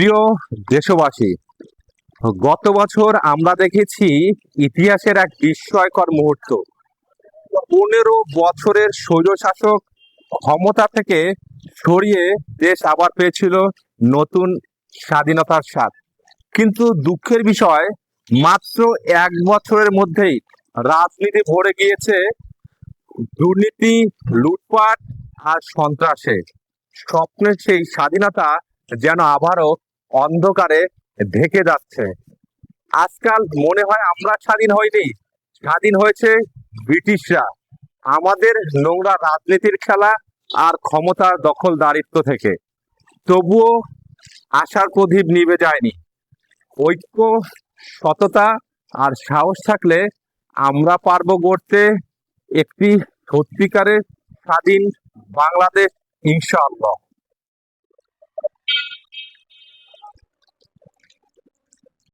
প্রিয় দেশবাসী, গত বছর আমরা দেখেছি ইতিহাসের এক বিস্ময়কর মুহূর্ত। পনেরো বছরের স্বৈরশাসক ক্ষমতা থেকে সরিয়ে দেশ আবার পেয়েছিল নতুন স্বাধীনতার স্বাদ। কিন্তু দুঃখের বিষয়, মাত্র এক বছরের মধ্যেই রাজনীতি ভরে গিয়েছে দুর্নীতি, লুটপাট আর সন্ত্রাসে। স্বপ্নের সেই স্বাধীনতা যেন আবারও অন্ধকারে ঢেকে যাচ্ছে। আজকাল মনে হয় আমরা স্বাধীন হইনি। স্বাধীন হয়েছে ব্রিটিশরা। আমাদের নোংরা রাজনীতির খেলা আর ক্ষমতার দখল দারিত্ব থেকে। তবুও আশার প্রদীপ নিভে যায়নি। ঐক্য, সততা আর সাহস থাকলে আমরা পারব গড়তে একটি সত্যিকারের স্বাধীন বাংলাদেশ, ইনশাআল্লাহ।